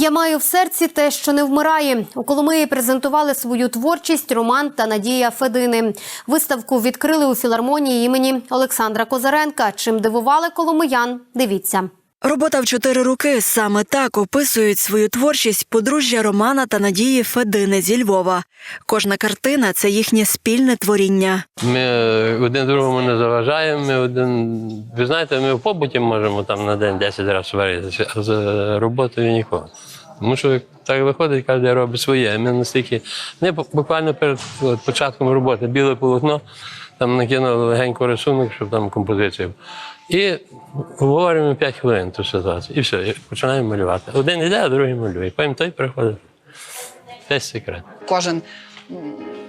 Я маю в серці те, що не вмирає. У Коломиї презентували свою творчість Роман та Надія Федини. Виставку відкрили у філармонії імені Олександра Козаренка. Чим дивували коломиян? Дивіться. Робота в чотири руки саме так описують свою творчість подружжя Романа та Надії Федини зі Львова. Кожна картина це їхнє спільне творіння. Ми один другому не заважаємо. Ми один, ви знаєте, ми в побуті можемо там на день 10 разів сваритися, а за роботою нікого. Тому що так виходить, кожен робить своє. Ми настільки не буквально перед початком роботи біле полотно, там накинули легенько рисунок, щоб там композиція. І говоримо 5 хвилин ту ситуацію. І все, і починаємо малювати. Один йде, а другий малює. Потім той приходить. Весь секрет. Кожен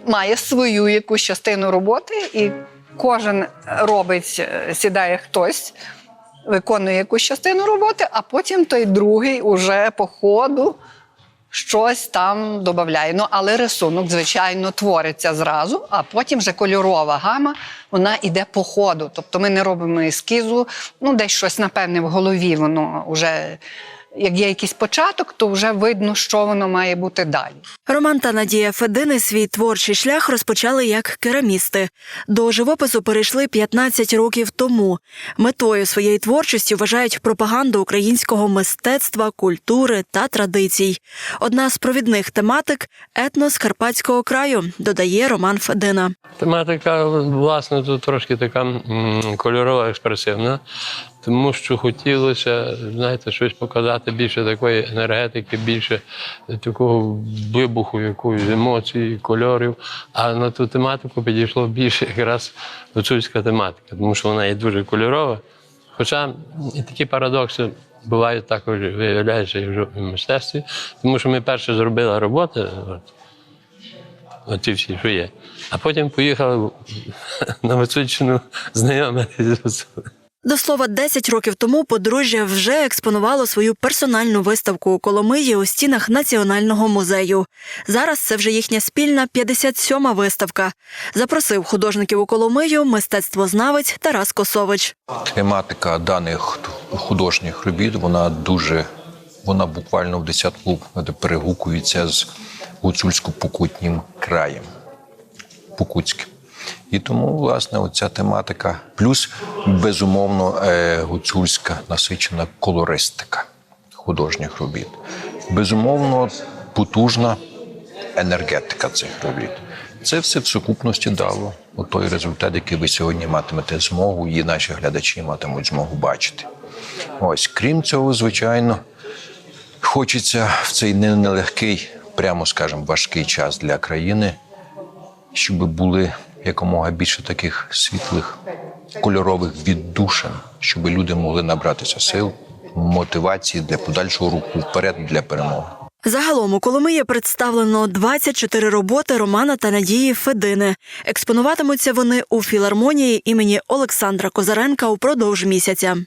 має свою якусь частину роботи, і кожен робить, е, сідає хтось, виконує якусь частину роботи, а потім той другий уже по ходу щось там додає. Ну, але рисунок, звичайно, твориться зразу, а потім вже кольорова гама, вона йде по ходу. Тобто ми не робимо ескізу, ну, десь щось, напевне, в голові воно вже. Як є якийсь початок, то вже видно, що воно має бути далі. Роман та Надія Федини свій творчий шлях розпочали як керамісти. До живопису перейшли 15 років тому. Метою своєї творчості вважають пропаганду українського мистецтва, культури та традицій. Одна з провідних тематик етнос Карпатського краю, додає Роман Федина. Тематика, власне, тут трошки така кольорова, експресивна, тому що хотілося, знаєте, щось показати більше такої енергетики, більше такого вибуху, якоїсь емоцій, кольорів. А на ту тематику підійшло більше якраз гуцульська тематика, тому що вона є дуже кольорова. Хоча і такі парадокси бувають також, виявляються і в мистецтві, тому що ми перше зробили роботи. Оці всі, що є. А потім поїхали на Височину знайомитися. До слова, 10 років тому подружжя вже експонувало свою персональну виставку у Коломиї у стінах Національного музею. Зараз це вже їхня спільна 57-ма виставка. Запросив художників у Коломию мистецтвознавець Тарас Косович. Тематика даних художніх робіт вона дуже, вона буквально в десятку перегукується з гуцульсько-покутнім краєм. Покутським. І тому, власне, оця тематика, плюс, безумовно, е, гуцульська насичена колористика художніх робіт. Безумовно, потужна енергетика цих робіт. Це все в сукупності дало той результат, який ви сьогодні матимете змогу, і наші глядачі матимуть змогу бачити. Ось, крім цього, звичайно, хочеться в цей не- нелегкий, прямо скажемо, важкий час для країни, щоб були якомога більше таких світлих кольорових віддушин, щоб люди могли набратися сил, мотивації для подальшого руху вперед для перемоги. Загалом у Коломиї представлено 24 роботи Романа та Надії Федини. Експонуватимуться вони у філармонії імені Олександра Козаренка упродовж місяця.